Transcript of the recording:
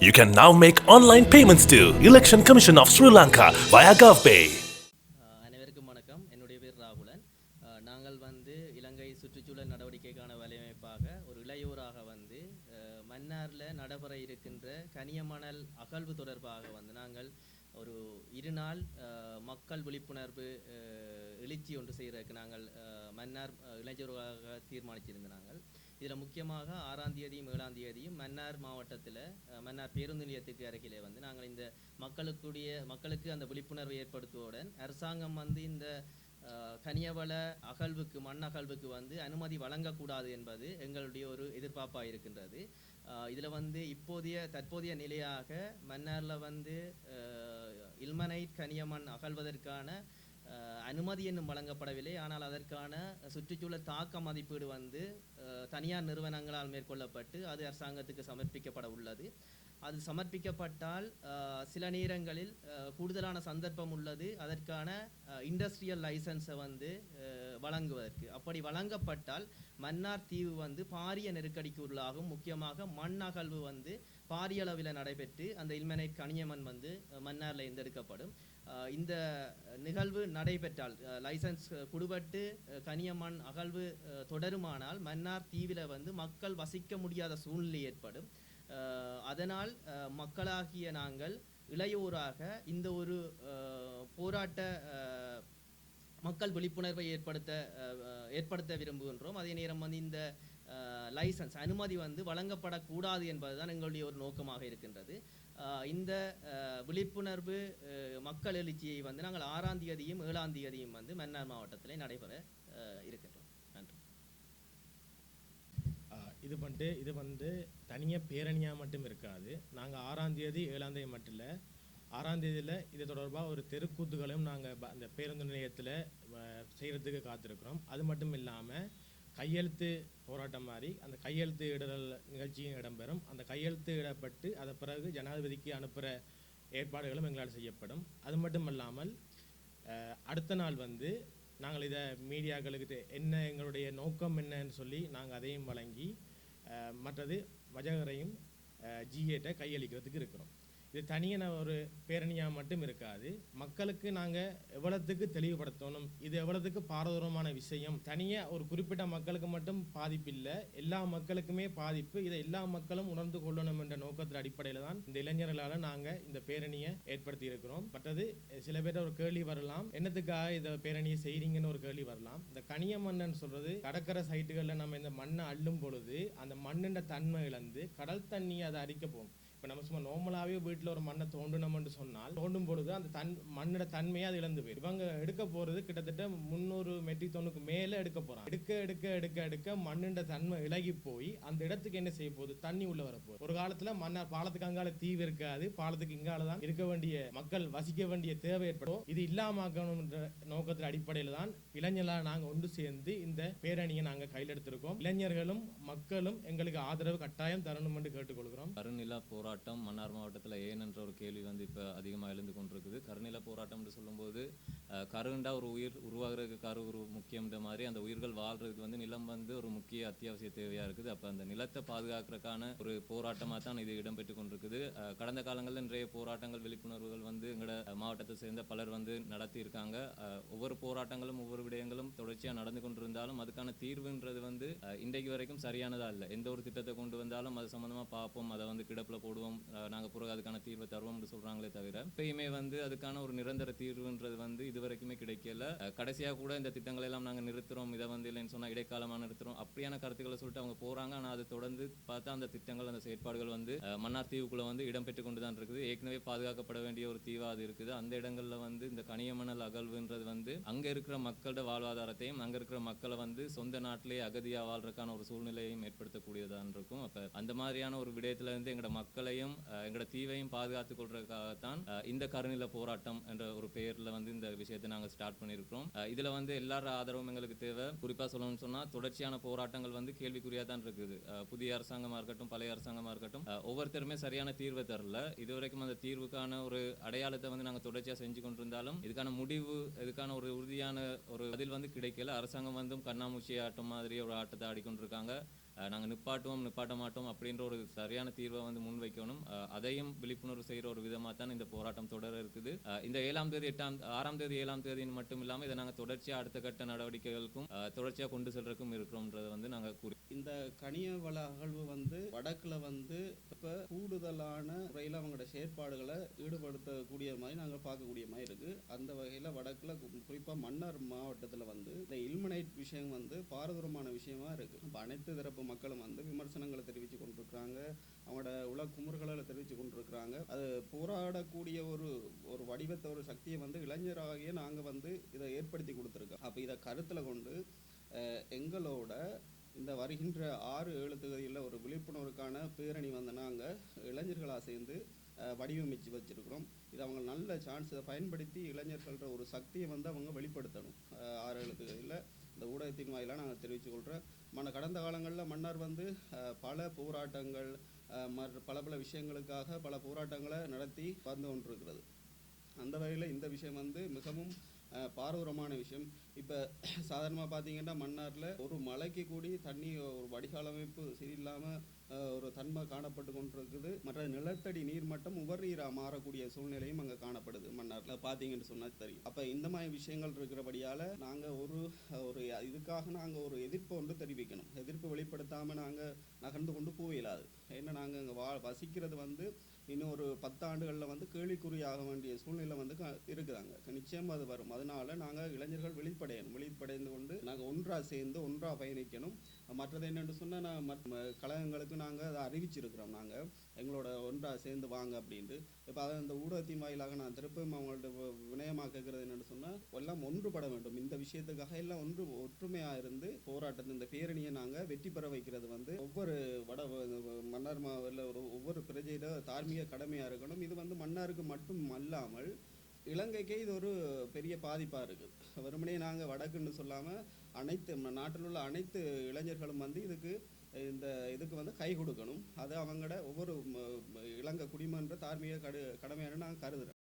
You can now make online payments to Election Commission of Sri Lanka via GovPay. Uh, அனைவருக்கும் வணக்கம். என்னுடைய பேர் Rahulan. Uh, நாங்கள் வந்து இலங்கை சுற்றுச்சூழல் நடவடிக்கைக்கான வலையமைப்பாக ஒரு இளையோராக வந்து மன்னாரில் மன்னார்ல நடைபெற இருக்கின்ற கனியமணல் அகழ்வு தொடர்பாக வந்து நாங்கள் ஒரு இருநாள் அஹ், மக்கள் விழிப்புணர்வு எழுச்சி ஒன்று செய்கிறதுக்கு நாங்கள் மன்னார் அஹ், இளைஞர்களாக தீர்மானிச்சிருந்த நாங்கள். இதில் முக்கியமாக ஆறாம் தேதியும் ஏழாம் தேதியும் மன்னார் மாவட்டத்தில் மன்னார் பேருந்து நிலையத்துக்கு அருகிலே வந்து நாங்கள் இந்த மக்களுக்குடைய மக்களுக்கு அந்த விழிப்புணர்வை ஏற்படுத்துவோடன் அரசாங்கம் வந்து இந்த கனியவள அகழ்வுக்கு மண் அகழ்வுக்கு வந்து அனுமதி வழங்கக்கூடாது என்பது எங்களுடைய ஒரு எதிர்பார்ப்பாக இருக்கின்றது இதில் வந்து இப்போதைய தற்போதைய நிலையாக மன்னாரில் வந்து அஹ், இல்மனைட் கனியமண் அகழ்வதற்கான அனுமதி இன்னும் வழங்கப்படவில்லை. ஆனால் அதற்கான சுற்றுச்சூழல் தாக்க மதிப்பீடு வந்து அஹ், தனியார் நிறுவனங்களால் மேற்கொள்ளப்பட்டு அது அரசாங்கத்துக்கு சமர்ப்பிக்கப்பட உள்ளது. அது சமர்ப்பிக்கப்பட்டால் சில நேரங்களில் கூடுதலான சந்தர்ப்பம் உள்ளது. அதற்கான இண்டஸ்ட்ரியல் லைசன்ஸை வந்து வழங்குவதற்கு. அப்படி வழங்கப்பட்டால் மன்னார் தீவு வந்து பாரிய நெருக்கடிக்கு உள்ளாகும். முக்கியமாக மண் அகழ்வு வந்து பாரிய அளவில் நடைபெற்று அந்த இல்மனைட் கனியமன் வந்து மன்னாரில் எந்தெடுக்கப்படும் இந்த நிகழ்வு நடைபெற்றால் லைசன்ஸ் குடுபட்டு கனியமன் அகழ்வு தொடருமானால் மன்னார் தீவில வந்து மக்கள் வசிக்க முடியாத சூழ்நிலை ஏற்படும். அதனால் மக்களாகிய நாங்கள் இளையோராக இந்த ஒரு போராட்ட மக்கள் விழிப்புணர்வை ஏற்படுத்த ஏற்படுத்த விரும்புகின்றோம். அதே நேரம் வந்து இந்த லைசன்ஸ் அனுமதி வந்து வழங்கப்படக்கூடாது என்பதுதான் எங்களுடைய ஒரு நோக்கமாக இருக்கின்றது. இந்த விழிப்புணர்வு மக்கள் எழுச்சியை வந்து நாங்கள் ஆறாம் தேதியும் ஏழாம் தேதியும் வந்து மன்னார் மாவட்டத்தில் நடைபெற இருக்கின்றோம். இது பண்ணிட்டு இது வந்து தனியாக பேரணியாக மட்டும் இருக்காது. நாங்கள் ஆறாம் தேதி ஏழாம் தேதி மட்டும் இல்லை. ஆறாம் தேதியில் இது தொடர்பாக ஒரு தெருக்கூத்துகளையும் நாங்கள் அந்த பேருந்து நிலையத்தில் செய்கிறதுக்கு காத்திருக்கிறோம். அது மட்டும் இல்லாமல் கையெழுத்து போராட்டம் மாதிரி அந்த கையெழுத்து இடல் நிகழ்ச்சியும் இடம்பெறும். அந்த கையெழுத்து இடப்பட்டு அதை பிறகு ஜனாதிபதிக்கு அனுப்புகிற ஏற்பாடுகளும் எங்களால் செய்யப்படும். அது மட்டும் இல்லாமல் அடுத்த நாள் வந்து நாங்கள் இதை மீடியாக்களுக்கு என்ன எங்களுடைய நோக்கம் என்னன்னு சொல்லி நாங்கள் அதையும் வழங்கி மற்றது மஜகரையும் ஜிஏட்டை கையளிக்கிறதுக்கு இருக்கிறோம். இது தனியான ஒரு பேரணியாக மட்டும் இருக்காது. மக்களுக்கு நாங்கள் எவ்வளோத்துக்கு தெளிவுபடுத்தணும் இது எவ்வளோத்துக்கு பாரதூரமான விஷயம் தனியாக ஒரு குறிப்பிட்ட மக்களுக்கு மட்டும் பாதிப்பு இல்லை எல்லா மக்களுக்குமே பாதிப்பு இதை எல்லா மக்களும் உணர்ந்து கொள்ளணும் என்ற நோக்கத்தின் அடிப்படையில் தான் இந்த இளைஞர்களால் நாங்கள் இந்த பேரணியை ஏற்படுத்தி இருக்கிறோம். மற்றது சில பேர் ஒரு கேள்வி வரலாம் என்னத்துக்காக இந்த பேரணியை செய்கிறீங்கன்னு ஒரு கேள்வி வரலாம். இந்த கனிய மண்ணன்னு சொல்கிறது கடற்கரை சைட்டுகளில் நம்ம இந்த மண்ணை அள்ளும் பொழுது அந்த மண்ணின் தன்மை இழந்து கடல் தண்ணியை அதை அரிக்க போகும். இப்போ நம்ம சும்மா நார்மலாகவே வீட்டில் ஒரு மண்ணை தோண்டினோம்னு சொன்னால் தோண்டும் பொழுது அந்த தன் மண்ணோட தன்மையாக அது இழந்து போயிடும். இவங்க எடுக்க போகிறது கிட்டத்தட்ட முந்நூறு மெட்ரிக் டன்னுக்கு மேலே எடுக்க போகிறாங்க எடுக்க எடுக்க எடுக்க எடுக்க மண்ணின் தன்மை இலகி போய் அந்த இடத்துக்கு என்ன செய்ய போகுது? தண்ணி உள்ளே வரப்போகுது ஒரு காலத்தில் மன்னர் பாலத்துக்கு அங்கால தீவு இருக்காது. பாலத்துக்கு இங்கால தான் இருக்க வேண்டிய மக்கள் வசிக்க வேண்டிய தேவை ஏற்படும். இது இல்லாமக்கணும்ன்ற நோக்கத்தின் அடிப்படையில் தான் இளைஞர்களாக நாங்கள் ஒன்று சேர்ந்து இந்த பேரணியை நாங்கள் கையில் எடுத்திருக்கோம் இளைஞர்களும் மக்களும் எங்களுக்கு ஆதரவு கட்டாயம் தரணும் என்று கேட்டுக்கொள்கிறோம் போற போராட்டம் மன்னார் மாவட்டத்தில் ஏன் என்ற ஒரு கேள்வி வந்து இப்போ அதிகமாக எழுந்து கொண்டிருக்குது. கருநில போராட்டம்னு சொல்லும்போது கருண்டா ஒரு உயிர் உருவாகிறதுக்கு கரு ஒரு முக்கியன்ற மாதிரி அந்த உயிர்கள் வாழ்றதுக்கு வந்து நிலம் வந்து ஒரு முக்கிய அத்தியாவசிய தேவையாக இருக்குது. அப்போ அந்த நிலத்தை பாதுகாக்கிறதுக்கான ஒரு போராட்டமாக தான் இது இடம்பெற்று கொண்டிருக்குது. கடந்த காலங்களில் இன்றைய போராட்டங்கள் விழிப்புணர்வுகள் வந்து எங்களோட மாவட்டத்தை சேர்ந்த பலர் வந்து நடத்தியிருக்காங்க ஒவ்வொரு போராட்டங்களும் ஒவ்வொரு விடயங்களும் தொடர்ச்சியாக நடந்து கொண்டிருந்தாலும் அதுக்கான தீர்வுன்றது வந்து இன்றைக்கு வரைக்கும் சரியானதா இல்லை. எந்த ஒரு திட்டத்தை கொண்டு வந்தாலும் அது சம்மந்தமாக பார்ப்போம் அதை வந்து கிடப்பில் போடுவோம். போடுவோம் நாங்கள் பிறகு அதுக்கான தீர்வை தருவோம்னு சொல்கிறாங்களே தவிர இப்பயுமே வந்து அதுக்கான ஒரு நிரந்தர தீர்வுன்றது வந்து இது வரைக்குமே கிடைக்கல. கடைசியாக கடைசியா கூட இந்த திட்டங்களை எல்லாம் நாங்க நிறுத்துறோம் இதை வந்து இல்லைன்னு சொன்னா இடைக்காலமாக நிறுத்துறோம் அப்படியான கருத்துக்களை சொல்லிட்டு அவங்க போறாங்க. ஆனால் அது தொடர்ந்து பார்த்தா அந்த திட்டங்கள் அந்த செயற்பாடுகள் வந்து மன்னார் தீவுக்குள்ள வந்து இடம்பெற்று கொண்டு தான் இருக்குது. ஏற்கனவே பாதுகாக்கப்பட வேண்டிய ஒரு தீவா அது இருக்குது. அந்த இடங்களில் வந்து இந்த கனியமணல் அகழ்வுன்றது வந்து அங்க இருக்கிற மக்களோட வாழ்வாதாரத்தையும் அங்க இருக்கிற மக்களை வந்து சொந்த நாட்டிலே அகதியாக வாழ்றதுக்கான ஒரு சூழ்நிலையும் ஏற்படுத்தக்கூடியதான் இருக்கும். அப்போ அந்த மாதிரியான ஒரு விடயத்துல இருந்து எங்களோட மக்கள் எங்களையும் எங்களோட தீவையும் பாதுகாத்துக் கொள்றதுக்காகத்தான் இந்த கருநில போராட்டம் என்ற ஒரு பெயர்ல வந்து இந்த விஷயத்தை நாங்க ஸ்டார்ட் பண்ணியிருக்கிறோம். இதுல வந்து எல்லார ஆதரவும் எங்களுக்கு தேவை. குறிப்பா சொல்லணும்னு சொன்னா தொடர்ச்சியான போராட்டங்கள் வந்து கேள்விக்குறியா தான் இருக்குது புதிய அரசாங்கமா இருக்கட்டும் பழைய அரசாங்கமா இருக்கட்டும் ஒவ்வொருத்தருமே சரியான தீர்வை தரல. இதுவரைக்கும் அந்த தீர்வுக்கான ஒரு அடையாளத்தை வந்து நாங்க தொடர்ச்சியா செஞ்சு கொண்டிருந்தாலும் இதுக்கான முடிவு இதுக்கான ஒரு உறுதியான ஒரு பதில் வந்து கிடைக்கல. அரசாங்கம் வந்து கண்ணாமூச்சி ஆட்டம் மாதிரி ஒரு ஆட்டத்தை ஆடிக்கொண்டிருக்காங்க. நாங்கள் நிப்பாட்டுவோம் நிப்பாட்ட மாட்டோம் அப்படின்ற ஒரு சரியான தீர்வை வந்து முன்வைக்கணும். வைக்கணும் அதையும் விழிப்புணர்வு செய்கிற ஒரு விதமாக தான் இந்த போராட்டம் தொடர இருக்குது. இந்த ஏழாம் தேதி எட்டாம் ஆறாம் தேதி ஏழாம் தேதின்னு மட்டும் இல்லாமல் இதை நாங்கள் தொடர்ச்சியாக அடுத்த கட்ட நடவடிக்கைகளுக்கும் தொடர்ச்சியாக கொண்டு செல்றதுக்கும் இருக்கிறோம்ன்றதை வந்து நாங்கள் கூறி இந்த கனிய வள அகழ்வு வந்து வடக்கில் வந்து இப்போ கூடுதலான முறையில் அவங்களோட செயற்பாடுகளை ஈடுபடுத்தக்கூடிய மாதிரி நாங்கள் பார்க்கக்கூடிய மாதிரி இருக்கு. அந்த வகையில் வடக்கில் குறிப்பாக மன்னார் மாவட்டத்தில் வந்து இந்த இல்மனைட் விஷயம் வந்து பாரதூரமான விஷயமா இருக்கு. அனைத்து தரப்பு மக்களும் வந்து விமர்சனங்களை தெரிவித்து கொண்டிருக்கிறாங்க. அவங்களோட உல குமுறுகளை தெரிவித்து கொண்டிருக்கிறாங்க. அது போராடக்கூடிய ஒரு ஒரு வடிவத்தை ஒரு சக்தியை வந்து இளைஞராகிய நாங்கள் வந்து இதை ஏற்படுத்தி கொடுத்துருக்கோம். அப்போ இதை கருத்தில் கொண்டு எங்களோட இந்த வருகின்ற ஆறு ஏழு தொகுதியில் ஒரு விழிப்புணர்வுக்கான பேரணி வந்து நாங்கள் இளைஞர்களாக சேர்ந்து வடிவமைச்சு வச்சிருக்கிறோம். இது அவங்க நல்ல சான்ஸ் இதை பயன்படுத்தி இளைஞர்கள்ன்ற ஒரு சக்தியை வந்து அவங்க வெளிப்படுத்தணும். ஆறு ஏழு தொகுதியில் இந்த ஊடகத்தின் வாயிலாக நாங்கள் தெரிவித்துக் கொள்கிறோம் மன கடந்த காலங்களில் மன்னர் வந்து பல போராட்டங்கள் மற்ற பல பல விஷயங்களுக்காக பல போராட்டங்களை நடத்தி வந்து கொண்டிருக்கிறது. அந்த வகையில் இந்த விஷயம் வந்து மிகவும் அஹ், பாரதூரமான விஷயம். இப்போ சாதாரணமாக பார்த்தீங்கன்னா மன்னாரில் ஒரு மலைக்கு கூடி தண்ணி ஒரு வடிகால் அமைப்பு சரியில்லாமல் ஒரு தன்மை காணப்பட்டு கொண்டிருக்குது. மற்ற நிலத்தடி நீர் மட்டம் உபர்நீராக மாறக்கூடிய சூழ்நிலையும் அங்கே காணப்படுது மன்னாரில். பார்த்தீங்கன்னு சொன்னால் தெரியும். அப்போ இந்த மாதிரி விஷயங்கள் இருக்கிறபடியால் நாங்கள் ஒரு ஒரு இதுக்காக நாங்கள் ஒரு எதிர்ப்பை வந்து தெரிவிக்கணும். எதிர்ப்பு வெளிப்படுத்தாமல் நாங்கள் நகர்ந்து கொண்டு போயிடாது ஏன்னா நாங்கள் இங்கே வா வசிக்கிறது வந்து இன்னும் ஒரு பத்தாண்டுகளில் வந்து கேள்விக்குறியாக வேண்டிய சூழ்நிலை வந்து க- இருக்குதாங்க நிச்சயம் அது வரும். அதனால நாங்கள் இளைஞர்கள் வெளிப்படையணும். வெளிப்படைந்து கொண்டு நாங்கள் ஒன்றாக சேர்ந்து ஒன்றாக பயணிக்கணும். மற்றது என்னென்னு சொன்னால் நான் மற்ற கழகங்களுக்கு நாங்கள் அதை அறிவிச்சிருக்கிறோம். நாங்கள் எங்களோட ஒன்றாக சேர்ந்து வாங்க அப்படின்ட்டு. இப்போ அதை இந்த ஊடகத்தின் வாயிலாக நான் திருப்பியும் அவங்கள்ட்ட வினயமாக கேட்குறது என்னென்னு சொன்னால் எல்லாம் ஒன்றுபட வேண்டும். இந்த விஷயத்துக்காக எல்லாம் ஒன்று ஒற்றுமையாக இருந்து போராட்டத்தை இந்த பேரணியை நாங்கள் வெற்றி பெற வைக்கிறது வந்து ஒவ்வொரு வட மன்னார் மாவட்ட ஒரு ஒவ்வொரு பிரஜையில தார்மீக கடமையாக இருக்கணும். இது வந்து மன்னாருக்கு மட்டும் அல்லாமல் இலங்கைக்கே இது ஒரு பெரிய பாதிப்பாக இருக்குது. வெறுமனே நாங்கள் வடக்குன்னு சொல்லாமல் அனைத்து நாட்டில் உள்ள அனைத்து இளைஞர்களும் வந்து இதுக்கு இந்த இதுக்கு வந்து கை கொடுக்கணும். அது அவங்களோட ஒவ்வொரு இலங்கை குடிமன்ற தார்மீக கடு கடமையான நாங்கள் கருதுகிறோம்